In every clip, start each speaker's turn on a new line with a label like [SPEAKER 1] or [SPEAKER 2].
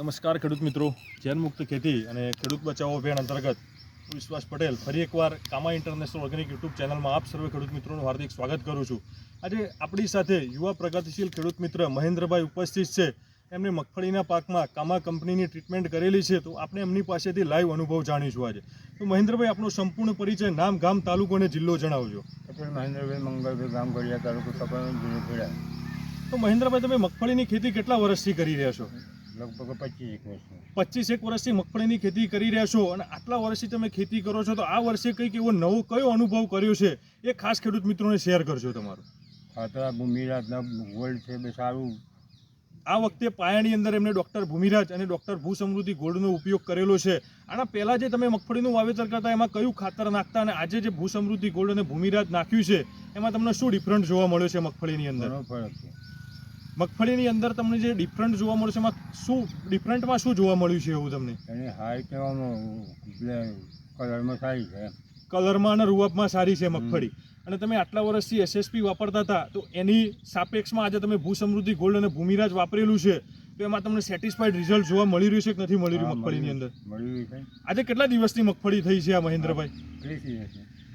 [SPEAKER 1] નમસ્કાર ખેડૂત મિત્રો. જૈન મુક્ત ખેતી અને ખેડૂત બચાવો અભિયાન અંતર્ગત વિશ્વાસ પટેલ ફરી એકવાર કામા ઇન્ટરનેશનલ ઓર્ગેનિક યુટ્યુબ ચેનલમાં આપ સર્વે ખેડૂત મિત્રોનું હાર્દિક સ્વાગત કરું છું. આજે આપણી સાથે યુવા પ્રગતિશીલ ખેડૂત મિત્ર મહેન્દ્રભાઈ ઉપસ્થિત છે. એમને મગફળીના પાકમાં કામા કંપનીની ટ્રીટમેન્ટ કરેલી છે. તો આપણે એમની પાસેથી લાઈવ અનુભવ જાણીશું આજે. તો મહેન્દ્રભાઈ આપનો સંપૂર્ણ પરિચય નામ ગામ તાલુકો અને જિલ્લો જણાવજો.
[SPEAKER 2] મહેન્દ્રભાઈ મંગળભાઈ ગામ ગળિયા તાલુકો જિલ્લો
[SPEAKER 1] તો મહેન્દ્રભાઈ તમે મગફળીની ખેતી કેટલા વર્ષથી કરી રહ્યા છો?
[SPEAKER 2] લગભગ પચીસ એક વર્ષ
[SPEAKER 1] પચીસ એક વર્ષથી મગફળીની ખેતી કરી રહ્યા છો અને આટલા વર્ષથી તમે ખેતી કરો છો તો આ વર્ષે કંઈક એવો નવો કયો અનુભવ કર્યો છે એ ખાસ ખેડૂત મિત્રોને શેર કરજો તમારું.
[SPEAKER 2] ખાતર ભૂમિરાજના ગોલ્ડ છે બે સારું.
[SPEAKER 1] આ વખતે પાયાની અંદર એમને ડૉક્ટર ભૂમિરાજ અને ડૉક્ટર ભૂ સમૃદ્ધિ ગોલ્ડનો ઉપયોગ કરેલો છે. આના પહેલાં જે તમે મગફળીનું વાવેતર કરતા એમાં કયું ખાતર નાખતા અને આજે જે ભૂસમૃદ્ધિ ગોલ્ડ અને ભૂમિરાજ નાખ્યું છે એમાં તમને શું ડિફરન્ટ જોવા મળ્યો છે મગફળીની અંદર?
[SPEAKER 2] ફરક છે.
[SPEAKER 1] મગફળીની અંદર તમને જે ડિફરન્ટ જોવા મળ્યું છે એમાં શું ડિફરન્ટમાં શું જોવા મળ્યું છે એવું તમને?
[SPEAKER 2] એની હાઈટ કલરમાં સારી છે
[SPEAKER 1] કલરમાં અને રૂવાબમાં સારી છે મગફળી. અને તમે આટલા વર્ષથી એસએસપી વાપરતા હતા તો એની સાપેક્ષમાં આજે તમે ભૂ સમૃદ્ધિ ગોલ્ડ અને ભૂમિરાજ વાપરેલું છે તો એમાં તમને સેટિસ્ફાઈડ રિઝલ્ટ જોવા મળી રહ્યું છે કે નથી મળી રહ્યું મગફળીની અંદર? આજે કેટલા દિવસની મગફળી થઈ છે આ મહેન્દ્રભાઈ?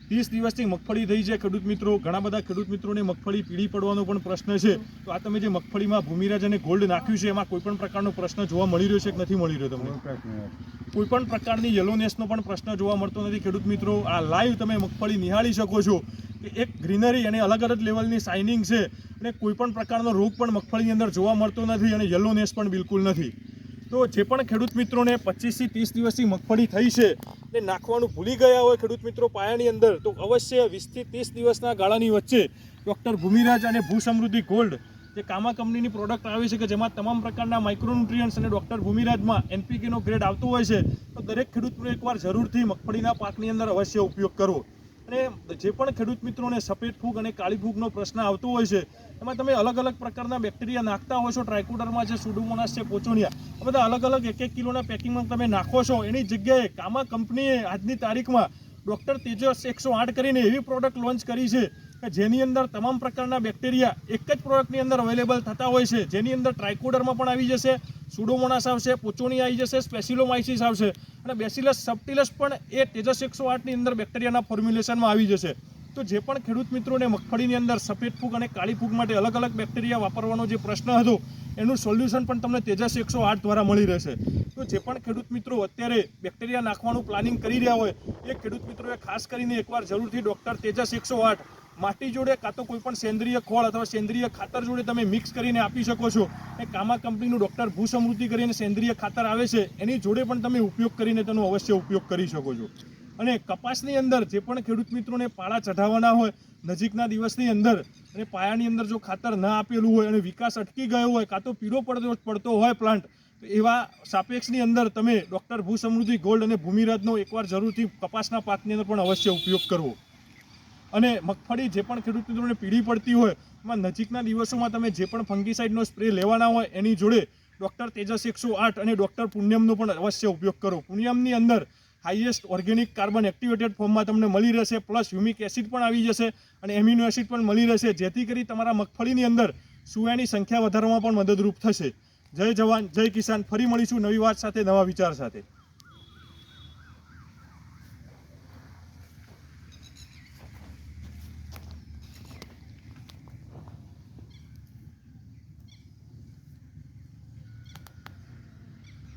[SPEAKER 2] ત્રીસ
[SPEAKER 1] દિવસથી દિવસની મગફળી થઈ છે ખેડૂત મિત્રો. ઘણા બધા ખેડૂત મિત્રોને મગફળી પીળી પડવાનો પણ પ્રશ્ન છે. તો આ તમે જે મગફળીમાં ભૂમિરાજ અને ગોલ્ડ નાખ્યું છે એમાં કોઈ પણ પ્રકારનો પ્રશ્ન જોવા મળી રહ્યો છે કે નથી મળી રહ્યો તમને?
[SPEAKER 2] કોઈ પ્રશ્ન નથી.
[SPEAKER 1] કોઈ પણ પ્રકારની યલોનેસનો પણ પ્રશ્ન જોવા મળતો નથી ખેડૂત મિત્રો. આ લાઈવ તમે મગફળી નિહાળી શકો છો કે એક ગ્રીનરી અને અલગ અલગ લેવલની શાઇનિંગ છે અને કોઈ પણ પ્રકારનો રોગ પણ મગફળીની અંદર જોવા મળતો નથી અને યલોનેસ પણ બિલકુલ નથી. તો જે પણ ખેડૂત મિત્રોને પચીસથી ત્રીસ દિવસથી મગફળી થઈ છે એ નાખવાનું ભૂલી ગયા હોય ખેડૂત મિત્રો પાયાની અંદર, તો અવશ્ય વીસથી ત્રીસ દિવસના ગાળાની વચ્ચે ડૉક્ટર ભૂમિરાજ અને ભૂ સમૃદ્ધિ ગોલ્ડ, જે કામા કંપનીની પ્રોડક્ટ આવી છે કે જેમાં તમામ પ્રકારના માઇક્રોન્યુટ્રિયન્ટ્સ અને ડૉક્ટર ભૂમિરાજમાં એનપીકેનો ગ્રેડ આવતો હોય છે, તો દરેક ખેડૂતનો એકવાર જરૂરથી મગફળીના પાકની અંદર અવશ્ય ઉપયોગ કરવો. અને જે પણ ખેડૂત મિત્રોને સફેદ ફૂગ અને કાળી ફૂગનો પ્રશ્ન આવતો હોય છે, એમાં તમે અલગ અલગ પ્રકારના બેક્ટેરિયા નાખતા હોય છો ટ્રાયકોડરમાં છે સુડોમોનાસ છે પોચોનિયા બધા અલગ અલગ એક એક કિલોના પેકિંગમાં તમે નાખો છો. એની જગ્યાએ કામા કંપનીએ આજની તારીખમાં ડૉક્ટર તેજસ એકસો આઠ કરીને એવી પ્રોડક્ટ લોન્ચ કરી છે કે જેની અંદર તમામ પ્રકારના બેક્ટેરિયા એક જ પ્રોડક્ટની અંદર અવેલેબલ થતા હોય છે. જેની અંદર ટ્રાયકોડરમાં પણ આવી જશે સુડોમોનાસ આવશે પોચોની આવી જશે સ્પેસિલોમાઇસિસ આવશે. અને બેસિલસ સબટિલસ પણ એ તેજસ એકસો આઠની અંદર બેક્ટેરિયાના ફોર્મ્યુલેશનમાં આવી જશે. તો જે પણ ખેડૂત મિત્રોને મગફળીની અંદર સફેદ ફૂગ અને કાળી ફૂગ માટે અલગ અલગ બેક્ટેરિયા વાપરવાનો જે પ્રશ્ન હતો, એનું સોલ્યુશન પણ તમને તેજસ એકસો આઠ દ્વારા મળી રહેશે. તો જે પણ ખેડૂત મિત્રો અત્યારે બેક્ટેરિયા નાખવાનું પ્લાનિંગ કરી રહ્યા હોય, એ ખેડૂત મિત્રોએ ખાસ કરીને એકવાર જરૂરથી ડૉક્ટર તેજસ એકસો આઠ માટી જોડે કાં તો કોઈ પણ સેન્દ્રિય ખોળ અથવા સેન્દ્રિય ખાતર જોડે તમે મિક્સ કરીને આપી શકો છો. એ કામા કંપનીનું ડૉક્ટર ભૂસમૃદ્ધિ કરીને સેન્દ્રિય ખાતર આવે છે, એની જોડે પણ તમે ઉપયોગ કરીને તેનો અવશ્ય ઉપયોગ કરી શકો છો. અને કપાસની અંદર જે પણ ખેડૂત મિત્રોને પાળા ચઢાવવાના હોય, નજીકના દિવસની અંદર અને પાયાની અંદર જો ખાતર ના આપેલું હોય અને વિકાસ અટકી ગયો હોય, કાં તો પીળો પડતો પડતો હોય પ્લાન્ટ એવા સાપેક્ષની અંદર તમે ડૉક્ટર ભૂ સમૃદ્ધિ ગોલ્ડ અને ભૂમિરાજનો એકવાર જરૂરથી કપાસના પાકની અંદર પણ અવશ્ય ઉપયોગ કરવો. અને મગફળી જે પણ ખેડૂત મિત્રોને પીળી પડતી હોય, એમાં નજીકના દિવસોમાં તમે જે પણ ફંગીસાઇડનો સ્પ્રે લેવાના હોય એની જોડે ડૉક્ટર તેજસ એકસો આઠ અને ડૉક્ટર પુણ્યમનો પણ અવશ્ય ઉપયોગ કરો. પુણ્યમની અંદર હાઈએસ્ટ ઓર્ગેનિક કાર્બન એક્ટિવેટેડ ફોર્મમાં તમને મળી રહેશે પ્લસ હ્યુમિક એસિડ પણ આવી જશે અને એમિનો એસિડ પણ મળી રહેશે, જેથી કરી તમારા મગફળીની અંદર સુયાની સંખ્યા વધારવામાં પણ મદદરૂપ થશે. જય જવાન, જય કિસાન, ફરી મળીશું નવી વાત સાથે, નવા વિચાર સાથે.